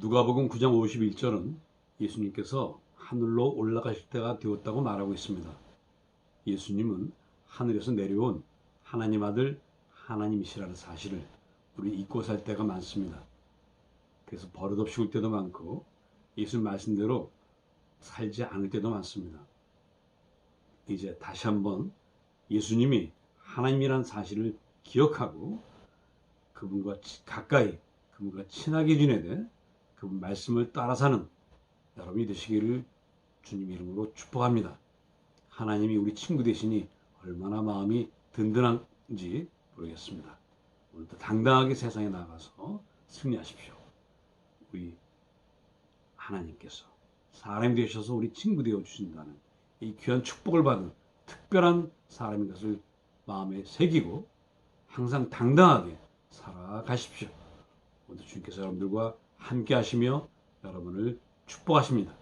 누가복음 9장 51절은 예수님께서 하늘로 올라가실 때가 되었다고 말하고 있습니다. 예수님은 하늘에서 내려온 하나님 아들 하나님이시라는 사실을 우리 잊고 살 때가 많습니다. 그래서 버릇없이 울 때도 많고 예수 말씀대로 살지 않을 때도 많습니다. 이제 다시 한번 예수님이 하나님이라는 사실을 기억하고 그분과 치- 가까이 그분과 친하게 지내되 그분 말씀을 따라 사는 여러분이 되시기를 주님 이름으로 축복합니다. 하나님이 우리 친구 되시니 얼마나 마음이 든든한지 모르겠습니다. 오늘도 당당하게 세상에 나가서 승리하십시오. 우리 하나님께서 사람이 되셔서 우리 친구 되어 주신다는 이 귀한 축복을 받은 특별한 사람인 것을 마음에 새기고 항상 당당하게 살아가십시오. 오늘 주님께서 여러분들과 함께 하시며 여러분을 축복하십니다.